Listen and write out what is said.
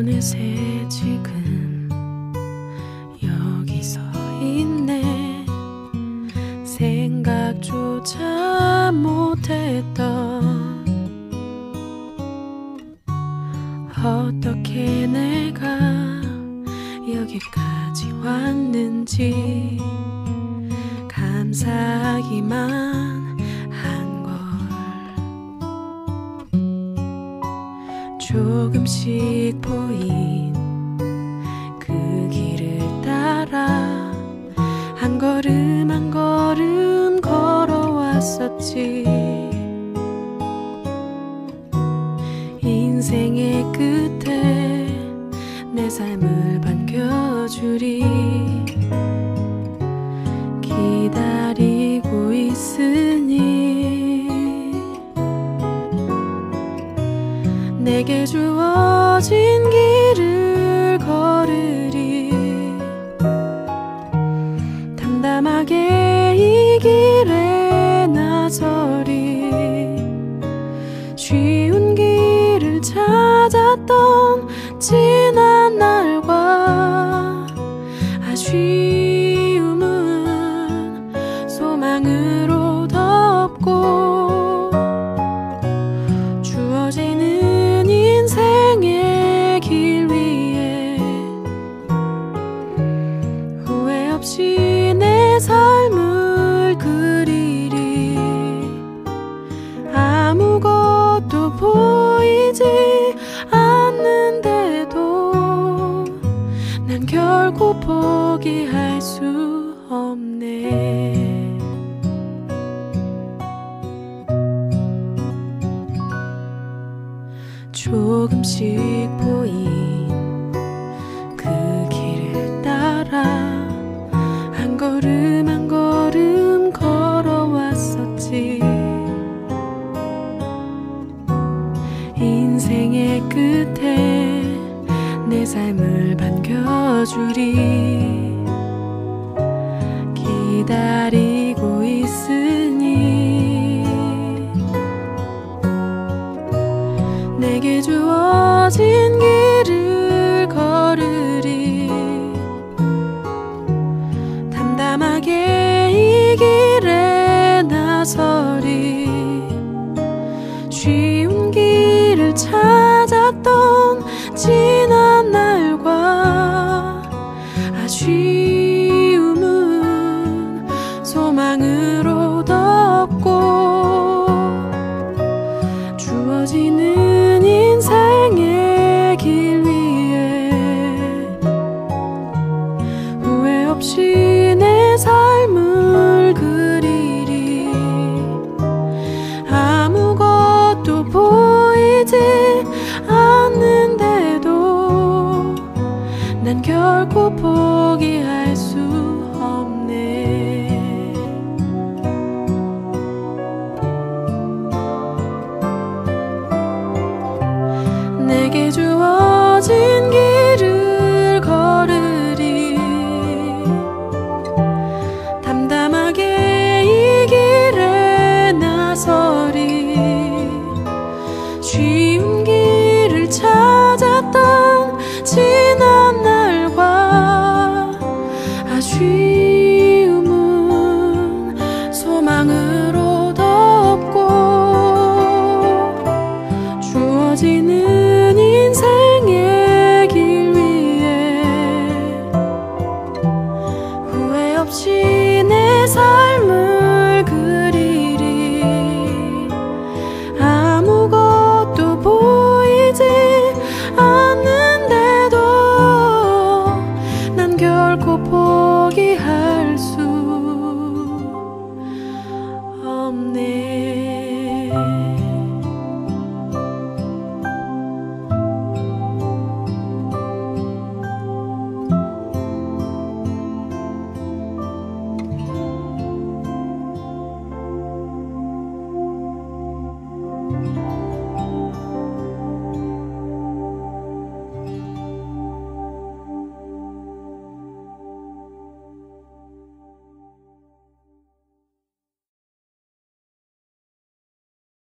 어느새 지금 여기 서 있네. 생각조차 못했던 어떻게 내가 여기까지 왔는지 감사 조금씩 보인 그 길을 따라 한 걸음 한 걸음 걸어왔었지. 인생의 끝에 내 삶을 반겨주리. 기다리고 있으 내게 주어진 길을 걸으리 결코 포기할 수 없네. 조금씩 보인 그 길을 따라 한 걸음 한 걸음 걸어왔었지. 인생의 끝에 내 삶을 반겨 주리 기다리고 있으니 내게 주어진 길을 걸으리 담담하게 이 길에 나서리 쉬운 길을 찾았던 지 소망으로 덮고 주어지는 인생의 길 위에 후회 없이 내 삶을 그리리. 아무것도 보이지 않는데도 난 결코 포기할 수 아쉬움은 소망으로 덮고 주어지는 인생의 길 위에 후회 없이 내 삶을 그리리. 아무것도 보이지 않는데도 난 결코 보 Khi